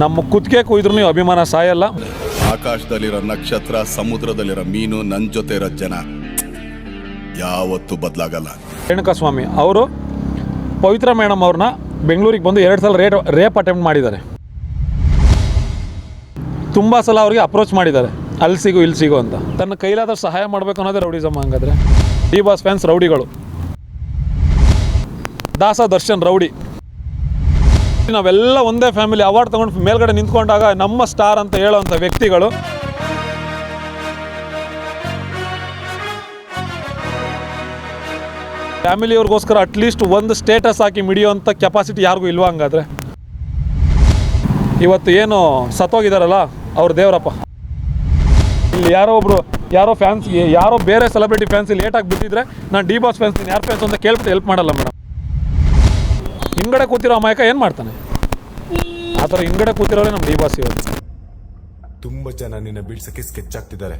ನಮ್ಮ ಕುತ್ತಿಗೆ ಕುಯ್ದ್ರೂ ಅಭಿಮಾನ ಸಾಯಲ್ಲ. ಆಕಾಶದಲ್ಲಿರೋ ನಕ್ಷತ್ರ ಸಮುದ್ರದಲ್ಲಿರೋ ಮೀನು ನನ್ನ ಜೊತೆ ಇರೋ ಜನ. ಯಾವತ್ತೂ ಬದಲಾಗಲ್ಲ. ರೇಣುಕಾಸ್ವಾಮಿ ಅವರು ಪವಿತ್ರ ಮೇಡಮ್ ಅವ್ರನ್ನ ಬೆಂಗಳೂರಿಗೆ ಬಂದು ಎರಡು ಸಲ ರೇಟ್ ರೇಪ್ ಅಟೆಂಪ್ಟ್ ಮಾಡಿದ್ದಾರೆ. ತುಂಬ ಸಲ ಅವ್ರಿಗೆ ಅಪ್ರೋಚ್ ಮಾಡಿದ್ದಾರೆ. ಅಲ್ಲಿ ಸಿಗು ಇಲ್ಲಿ ಸಿಗು ಅಂತ. ತನ್ನ ಕೈಲಾದಷ್ಟು ಸಹಾಯ ಮಾಡಬೇಕು ಅನ್ನೋದೇ ರೌಡಿಸಮ್ ಹಂಗಾದ್ರೆ. ಡಿ ಬಾಸ್ ಫ್ಯಾನ್ಸ್ ರೌಡಿಗಳು. ದಾಸ ದರ್ಶನ್ ರೌಡಿ. ನಾವೆಲ್ಲ ಒಂದೇ ಫ್ಯಾಮಿಲಿ ಅವಾರ್ಡ್ ತಗೊಂಡು ಮೇಲ್ಗಡೆ ನಿಂತ್ಕೊಂಡಾಗ ನಮ್ಮ ಸ್ಟಾರ್ ಅಂತ ಹೇಳೋವಂಥ ವ್ಯಕ್ತಿಗಳು. ಫ್ಯಾಮಿಲಿಯವ್ರಿಗೋಸ್ಕರ ಅಟ್ಲೀಸ್ಟ್ ಒಂದು ಸ್ಟೇಟಸ್ ಹಾಕಿ ಮಿಡಿಯುವಂಥ ಕೆಪಾಸಿಟಿ ಯಾರಿಗೂ ಇಲ್ವಾ ಹಂಗಾದ್ರೆ? ಇವತ್ತು ಏನು ಸತ್ತೋಗಿದಾರಲ್ಲ, ಅವ್ರ ದೇವರಪ್ಪ. ಇಲ್ಲಿ ಯಾರೋ ಒಬ್ರು, ಯಾರೋ ಫ್ಯಾನ್ಸ್ ಯಾರೋ ಬೇರೆ ಸೆಲೆಬ್ರಿಟಿ ಫ್ಯಾನ್ಸ್ ಲೇಟಾಗಿ ಬಿದ್ದಿದ್ರೆ ನಾನು ಡಿ ಬಾಸ್ ಫ್ಯಾನ್ಸ್ ಯಾರು ಫ್ಯಾನ್ಸ್ ಅಂತ ಕೇಳ್ಬಿಟ್ಟು ಹೆಲ್ಪ್ ಮಾಡಲ್ಲ ಮೇಡಮ್ ಹಿಂಗಡೆ ಕೂತಿರೋ ಅಮಾಯಕ ಏನು ಮಾಡ್ತಾನೆ? ಆ ಥರ ಹಿಂಗಡೆ ಕೂತಿರೋರೇ ನಮ್ಮ ಡಿ ಬಾಸ್ ಇವತ್ತು ತುಂಬಾ ಜನ ನಿನ್ನ ಬೀಳ್ಸಕ್ಕೆ ಸ್ಕೆಚ್ ಆಗ್ತಿದ್ದಾರೆ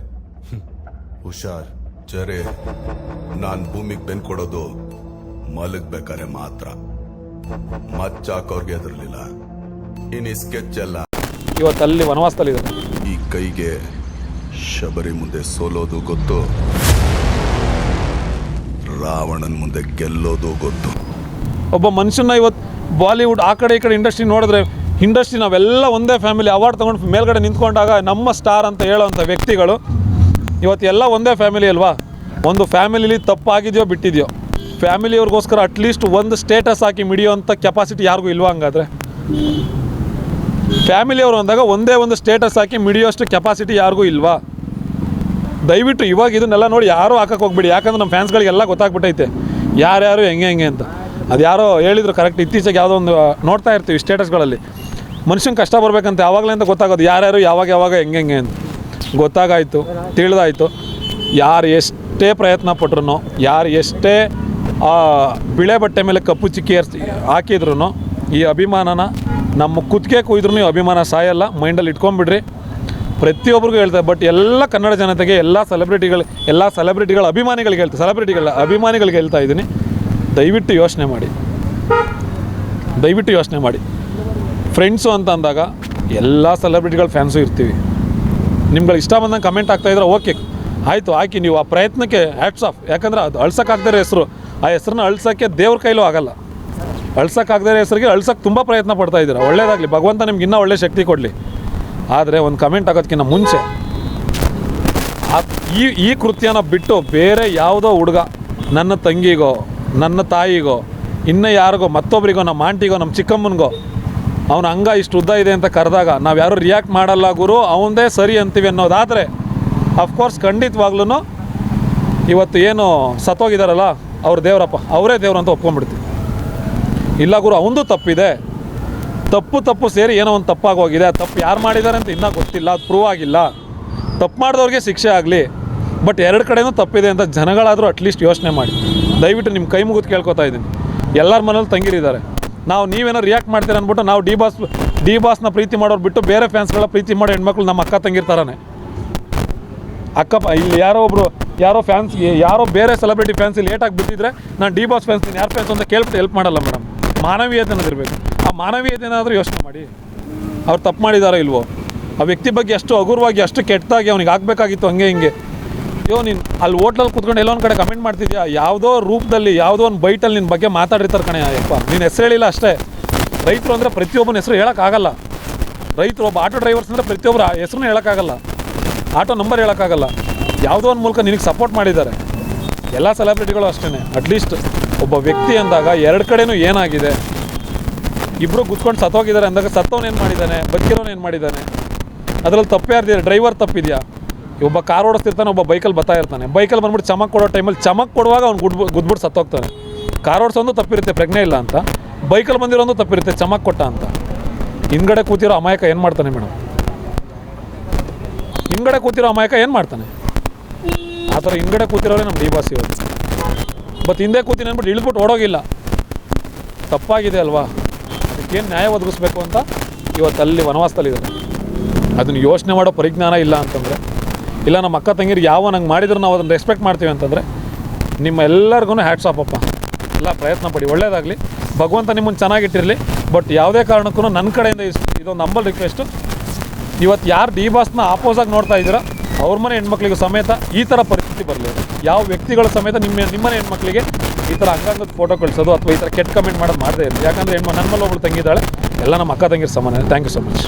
ಹುಷಾರ್ ಜರೆ. ನಾನ್ ಭೂಮಿಗೆ ಬೆನ್ ಕೊಡೋದು ಮಲಗ್ಬೇಕಾರೆ ಮಾತ್ರ. ಮಚ್ಚಾಕೋರ್ಗೆ ಎದುರ್ಲಿಲ್ಲ ಇನ್ನು ಸ್ಕೆಚ್ ಎಲ್ಲ ಇವತ್ತು ಅಲ್ಲಿ ವನವಾಸದಲ್ಲಿದ್ದಾರೆ ಈ ಕೈಗೆ ಶಬರಿ ಮುಂದೆ ಸೋಲೋದು ಗೊತ್ತು. ರಾವಣನ್ ಮುಂದೆ ಗೆಲ್ಲೋದು ಗೊತ್ತು. ಒಬ್ಬ ಮನುಷ್ಯನ ಇವತ್ತು ಬಾಲಿವುಡ್ ಆ ಕಡೆ ಈ ಕಡೆ ಇಂಡಸ್ಟ್ರಿ ನೋಡಿದ್ರೆ ಇಂಡಸ್ಟ್ರಿ ನಾವೆಲ್ಲ ಒಂದೇ ಫ್ಯಾಮಿಲಿ ಅವಾರ್ಡ್ ತೊಗೊಂಡು ಮೇಲ್ಗಡೆ ನಿಂತ್ಕೊಂಡಾಗ ನಮ್ಮ ಸ್ಟಾರ್ ಅಂತ ಹೇಳೋವಂಥ ವ್ಯಕ್ತಿಗಳು ಇವತ್ತು ಎಲ್ಲ ಒಂದೇ ಫ್ಯಾಮಿಲಿ ಅಲ್ವಾ? ಒಂದು ಫ್ಯಾಮಿಲಿಲಿ ತಪ್ಪಾಗಿದೆಯೋ ಬಿಟ್ಟಿದೆಯೋ, ಫ್ಯಾಮಿಲಿಯವ್ರಿಗೋಸ್ಕರ ಅಟ್ಲೀಸ್ಟ್ ಒಂದು ಸ್ಟೇಟಸ್ ಹಾಕಿ ಮಿಡಿಯೋವಂಥ ಕೆಪಾಸಿಟಿ ಯಾರಿಗೂ ಇಲ್ವಾ ಹಂಗಾದ್ರೆ? ಫ್ಯಾಮಿಲಿಯವರು ಅಂದಾಗ ಒಂದೇ ಒಂದು ಸ್ಟೇಟಸ್ ಹಾಕಿ ಮಿಡಿಯೋಷ್ಟು ಕೆಪಾಸಿಟಿ ಯಾರಿಗೂ ಇಲ್ವಾ? ದಯವಿಟ್ಟು ಇವಾಗ ಇದನ್ನೆಲ್ಲ ನೋಡಿ ಯಾರೂ ಹಾಕಕ್ಕೆ ಹೋಗ್ಬಿಡಿ. ಯಾಕಂದ್ರೆ ನಮ್ಮ ಫ್ಯಾನ್ಸ್ಗಳಿಗೆಲ್ಲ ಗೊತ್ತಾಗ್ಬಿಟ್ಟೈತೆ. ಯಾರ್ಯಾರು ಹೆಂಗೆ ಹೆಂಗೆ ಅಂತ. ಅದು ಯಾರೋ ಹೇಳಿದ್ರು ಕರೆಕ್ಟ್ ಇತ್ತೀಚೆಗೆ ಯಾವುದೋ ಒಂದು ನೋಡ್ತಾ ಇರ್ತೀವಿ ಸ್ಟೇಟಸ್ಗಳಲ್ಲಿ ಮನುಷ್ಯನ ಕಷ್ಟ ಬರ್ಬೇಕಂತ ಅಂತ ಗೊತ್ತಾಗೋದು? ಯಾರ್ಯಾರು ಯಾವಾಗ ಯಾವಾಗ ಹೆಂಗೆ ಹೆಂಗೆ ಅಂತ. ಗೊತ್ತಾಗಾಯಿತು, ತಿಳಿದಾಯಿತು. ಯಾರು ಎಷ್ಟೇ ಪ್ರಯತ್ನ ಪಟ್ರು ಯಾರು ಎಷ್ಟೇ, ಆ, ಬಿಳೆ ಬಟ್ಟೆ ಮೇಲೆ ಕಪ್ಪು ಚಿಕ್ಕಿ ಹಾಕಿದ್ರು ಈ ಅಭಿಮಾನನ ನಮ್ಮ ಕುತ್ತಿಗೆ ಕುಯ್ದ್ರು ಅಭಿಮಾನ ಸಾಯಲ್ಲ. ಮೈಂಡಲ್ಲಿ ಇಟ್ಕೊಂಬಿಡ್ರಿ ಪ್ರತಿಯೊಬ್ಬರಿಗೂ ಹೇಳ್ತಾರೆ ಬಟ್ ಎಲ್ಲ ಕನ್ನಡ ಜನತೆಗೆ, ಎಲ್ಲ ಸೆಲೆಬ್ರಿಟಿಗಳು ಎಲ್ಲ ಸೆಲೆಬ್ರಿಟಿಗಳ ಅಭಿಮಾನಿಗಳಿಗೆ ಹೇಳ್ತಾರೆ ಸೆಲೆಬ್ರಿಟಿಗಳ ಅಭಿಮಾನಿಗಳಿಗೆ ಹೇಳ್ತಾ ಇದ್ದೀನಿ. ದಯವಿಟ್ಟು ಯೋಚನೆ ಮಾಡಿ. ದಯವಿಟ್ಟು ಯೋಚನೆ ಮಾಡಿ. ಫ್ರೆಂಡ್ಸು ಅಂತ ಅಂದಾಗ ಎಲ್ಲ ಸೆಲೆಬ್ರಿಟಿಗಳ ಫ್ಯಾನ್ಸು ಇರ್ತೀವಿ. ನಿಮ್ಗಳು ಇಷ್ಟ ಬಂದಂಗೆ ಕಮೆಂಟ್ ಆಗ್ತಾ ಇದ್ರೆ ಓಕೆ ಆಯಿತು ಹಾಕಿ ನೀವು ಆ ಪ್ರಯತ್ನಕ್ಕೆ ಹ್ಯಾಟ್ಸ್ ಆಫ್ ಯಾಕಂದ್ರೆ ಅದು ಅಳ್ಸೋಕ್ಕಾಗ್ದೇ ಹೆಸರು. ಆ ಹೆಸ್ರನ್ನ ಅಳ್ಸೋಕ್ಕೆ ದೇವ್ರ ಕೈಲೂ ಆಗಲ್ಲ. ಅಳ್ಸೋಕ್ಕಾಗ್ದೇ ಹೆಸರಿಗೆ ಅಳ್ಸೋಕ್ಕೆ ತುಂಬ ಪ್ರಯತ್ನ ಪಡ್ತಾ ಇದ್ದೀರಾ. ಒಳ್ಳೇದಾಗಲಿ, ಭಗವಂತ ನಿಮ್ಗೆ ಇನ್ನೂ ಒಳ್ಳೆ ಶಕ್ತಿ ಕೊಡಲಿ. ಆದರೆ ಒಂದು ಕಮೆಂಟ್ ಆಗೋದಕ್ಕಿಂತ ಮುಂಚೆ ಈ ಈ ಕೃತ್ಯನ ಬಿಟ್ಟು ಬೇರೆ ಯಾವುದೋ ಹುಡುಗ ನನ್ನ ತಂಗಿಗೋ ನನ್ನ ತಾಯಿಗೋ, ಇನ್ನು ಯಾರಿಗೋ ಮತ್ತೊಬ್ಬರಿಗೋ ನಮ್ಮ ಆಂಟಿಗೋ, ನಮ್ಮ ಚಿಕ್ಕಮ್ಮನಿಗೋ, ಅವನ ಹಂಗ ಇಷ್ಟು ಉದ್ದ ಇದೆ ಅಂತ ಕರೆದಾಗ ನಾವು ಯಾರೂ ರಿಯಾಕ್ಟ್ ಮಾಡಲ್ಲ ಗುರು ಅವನದೇ ಸರಿ ಅಂತೀವಿ ಅನ್ನೋದಾದರೆ ಅಫ್ಕೋರ್ಸ್ ಖಂಡಿತವಾಗ್ಲೂ ಇವತ್ತು ಏನು ಸತ್ತೋಗಿದಾರಲ್ಲ, ಅವ್ರ ದೇವರಪ್ಪ, ಅವರೇ ದೇವ್ರು ಅಂತ ಒಪ್ಕೊಂಡ್ಬಿಡ್ತೀವಿ. ಇಲ್ಲ ಗುರು ಅವನದು ತಪ್ಪಿದೆ. ತಪ್ಪು ತಪ್ಪು ಸೇರಿ ಏನೋ ಒಂದು ತಪ್ಪಾಗೋಗಿದೆ ಆ ತಪ್ಪು ಯಾರು ಮಾಡಿದ್ದಾರೆ ಅಂತ ಇನ್ನೂ ಗೊತ್ತಿಲ್ಲ, ಅದು ಪ್ರೂವ್ ಆಗಿಲ್ಲ. ತಪ್ಪು ಮಾಡಿದವ್ರಿಗೆ ಶಿಕ್ಷೆ ಆಗಲಿ ಬಟ್ ಎರಡು ಕಡೆಯೂ ತಪ್ಪಿದೆ ಅಂತ ಜನಗಳಾದರೂ ಅಟ್ಲೀಸ್ಟ್ ಯೋಚನೆ ಮಾಡಿ. ದಯವಿಟ್ಟು ನಿಮ್ಮ ಕೈ ಮುಗಿದು ಕೇಳ್ಕೊತಾ ಇದ್ದೀನಿ. ಎಲ್ಲರ ಮನೇಲಿ ತಂಗಿರಿದ್ದಾರೆ ನಾವು ನೀವೇನೋ ರಿಯಾಕ್ಟ್ ಮಾಡ್ತೀರ ಅಂದ್ಬಿಟ್ಟು ನಾವು ಡಿ ಬಾಸ್ ಡಿ ಬಾಸ್ನ ಪ್ರೀತಿ ಮಾಡೋರು ಬಿಟ್ಟು ಬೇರೆ ಫ್ಯಾನ್ಸ್ಗಳ ಪ್ರೀತಿ ಮಾಡೋ ಹೆಣ್ಮಕ್ಳು ನಮ್ಮ ಅಕ್ಕ ತಂಗಿರ್ತಾರೆ ಅಕ್ಕ ಇಲ್ಲಿ ಯಾರೋ ಒಬ್ರು, ಯಾರೋ ಫ್ಯಾನ್ಸ್ ಯಾರೋ ಬೇರೆ ಸೆಲೆಬ್ರಿಟಿ ಫ್ಯಾನ್ಸ್ ಲೇಟಾಗಿ ಬಿದ್ದಿದ್ರೆ ನಾನು ಡಿ ಬಾಸ್ ಫ್ಯಾನ್ಸ್ ಯಾರು ಫ್ಯಾನ್ಸ್ ಅಂತ ಕೇಳ್ಬಿಟ್ಟು ಹೆಲ್ಪ್ ಮಾಡಲ್ಲ ಮೇಡಮ್ ಮಾನವೀಯತೆ ಇರಬೇಕು. ಆ ಮಾನವೀಯತೆ ಏನಾದರೂ ಯೋಚನೆ ಮಾಡಿ. ಅವ್ರು ತಪ್ಪು ಮಾಡಿದಾರೋ ಇಲ್ವೋ? ಆ ವ್ಯಕ್ತಿ ಬಗ್ಗೆ ಅಷ್ಟು ಹಗುರವಾಗಿ, ಅಷ್ಟು ಕೆಟ್ಟದಾಗಿ ಅವ್ನಿಗೆ ಆಗಬೇಕಾಗಿತ್ತು ಹಂಗೆ ಹಿಂಗೆ. ಅಯ್ಯೋ, ನೀನು ಅಲ್ಲಿ ಹೋಟ್ಲಲ್ಲಿ ಕುತ್ಕೊಂಡು ಎಲ್ಲೋ ಒಂದು ಕಡೆ ಕಮೆಂಟ್ ಮಾಡ್ತಿದ್ಯಾ? ಯಾವುದೋ ರೂಪದಲ್ಲಿ, ಯಾವುದೋ ಒಂದು ಬೈಟಲ್ಲಿ ನಿನ್ನ ಬಗ್ಗೆ ಮಾತಾಡಿರ್ತಾರೆ ಕಣೆ ಅಯ್ಯಪ್ಪ. ನೀನು ಹೆಸರು ಹೇಳಿಲ್ಲ ಅಷ್ಟೇ. ರೈತರು ಅಂದರೆ ಪ್ರತಿಯೊಬ್ಬನ ಹೆಸರು ಹೇಳೋಕ್ಕಾಗಲ್ಲ. ರೈತರು ಒಬ್ಬ ಆಟೋ ಡ್ರೈವರ್ಸ್ ಅಂದರೆ ಪ್ರತಿಯೊಬ್ಬರ ಹೆಸರನ್ನ ಹೇಳೋಕ್ಕಾಗಲ್ಲ. ಆಟೋ ನಂಬರ್ ಹೇಳೋಕ್ಕಾಗಲ್ಲ. ಯಾವುದೋ ಒಂದು ಮೂಲಕ ನಿನಗೆ ಸಪೋರ್ಟ್ ಮಾಡಿದ್ದಾರೆ. ಎಲ್ಲ ಸೆಲೆಬ್ರಿಟಿಗಳು ಅಷ್ಟೇ ಅಟ್ಲೀಸ್ಟ್ ಒಬ್ಬ ವ್ಯಕ್ತಿ ಅಂದಾಗ ಎರಡು ಕಡೆಯೂ ಏನಾಗಿದೆ? ಇಬ್ಬರು ಕುತ್ಕೊಂಡು ಸತ್ತೋಗಿದ್ದಾರೆ ಅಂದಾಗ ಸತ್ತವನು ಏನು ಮಾಡಿದ್ದಾನೆ? ಏನು ಮಾಡಿದ್ದಾನೆ? ಅದರಲ್ಲಿ ತಪ್ಪೇ ಯಾರ್ದಿದೆ? ಡ್ರೈವರ್ ತಪ್ಪಿದೆಯಾ? ಒಬ್ಬ ಕಾರ್ ಓಡಿಸ್ತಿರ್ತಾನೆ, ಒಬ್ಬ ಬೈಕಲ್ಲಿ ಬರ್ತಾ ಇರ್ತಾನೆ. ಬೈಕಲ್ಲಿ ಬಂದ್ಬಿಟ್ಟು ಚಮಕ್ ಕೊಡೋ ಟೈಮಲ್ಲಿ ಚಮಕ್ ಕೊಡುವಾಗ ಅವ್ನು ಗುಡ್ ಗುದ್ಬಿಟ್ಟು ಸತ್ತೋಗ್ತಾನೆ. ಕಾರ್ ಓಡಿಸೋದು ತಪ್ಪಿರುತ್ತೆ, ಪ್ರಜ್ಞೆ ಇಲ್ಲ ಅಂತ. ಬೈಕಲ್ಲಿ ಬಂದಿರೋದು ತಪ್ಪಿರುತ್ತೆ, ಚಮಕ್ ಕೊಟ್ಟ ಅಂತ. ಹಿಂದ್ಗಡೆ ಕೂತಿರೋ ಅಮಾಯಕ ಏನು ಮಾಡ್ತಾನೆ ಮೇಡಮ್? ಹಿಂದ್ಗಡೆ ಕೂತಿರೋ ಅಮಾಯಕ ಏನು ಮಾಡ್ತಾನೆ? ಆ ಥರ ಹಿಂದ್ಗಡೆ ಕೂತಿರೋರೇ ನಮ್ಮ ಡಿ ಬಾಸ್ ಇವತ್ತು ಬಟ್ ಹಿಂದೆ ಕೂತೀನಿ ಅಂದ್ಬಿಟ್ಟು ಇಳಿದ್ಬಿಟ್ಟು ಓಡೋಗಿಲ್ಲ. ತಪ್ಪಾಗಿದೆ ಅಲ್ವಾ? ಅದಕ್ಕೇನು ನ್ಯಾಯ ಒದಗಿಸ್ಬೇಕು ಅಂತ ಇವತ್ತು ಅಲ್ಲಿ ವನವಾಸದಲ್ಲಿದ್ದಾರೆ. ಅದನ್ನು ಯೋಚನೆ ಮಾಡೋ ಪರಿಜ್ಞಾನ ಇಲ್ಲ ಅಂತಂದರೆ ಇಲ್ಲ, ನಮ್ಮ ಅಕ್ಕ ತಂಗಿರಿಗೆ ಯಾವ ನಂಗೆ ಮಾಡಿದ್ರು ನಾವು ಅದನ್ನು ರೆಸ್ಪೆಕ್ಟ್ ಮಾಡ್ತೀವಿ ಅಂತಂದರೆ, ನಿಮ್ಮ ಎಲ್ಲರಿಗೂ ಹ್ಯಾಟ್ಸ್ ಅಪ್ಪ. ಎಲ್ಲ ಪ್ರಯತ್ನ ಪಡಿ. ಒಳ್ಳೇದಾಗಲಿ. ಭಗವಂತ ನಿಮ್ಮನ್ನು ಚೆನ್ನಾಗಿಟ್ಟಿರಲಿ. ಬಟ್ ಯಾವುದೇ ಕಾರಣಕ್ಕೂ ನನ್ನ ಕಡೆಯಿಂದ ಇದೊಂದು ನಂಬಲ್ ರಿಕ್ವೆಸ್ಟು ಇವತ್ತು ಯಾರು ಡಿ ಬಾಸ್ನ ಆಪೋಸಾಗಿ ನೋಡ್ತಾ ಇದ್ದೀರಾ, ಅವ್ರ ಮನೆ ಹೆಣ್ಮಕ್ಳಿಗೂ ಸಮೇತ ಈ ಥರ ಪರಿಸ್ಥಿತಿ ಬರಲಿ. ಯಾವ ವ್ಯಕ್ತಿಗಳ ಸಮೇತ ನಿಮ್ಮ ನಿಮ್ಮನೆ ಹೆಣ್ಮಕ್ಳಿಗೆ ಈ ಥರ ಅಂಗಾಂಗದ ಫೋಟೋ ಕಳಿಸೋದು ಅಥವಾ ಈ ಥರ ಕೆಟ್ಟ ಕಮೆಂಟ್ ಮಾಡೋದು ಮಾಡದೇ ಇರಲಿ. ಯಾಕಂದರೆ ಹೆಣ್ಮ ನನ್ನ ಒಬ್ಳು ತಂಗಿದ್ದಾಳೆ. ಎಲ್ಲ ನಮ್ಮ ಅಕ್ಕ ತಂಗಿರ ಸಮಾನ. Thank you so much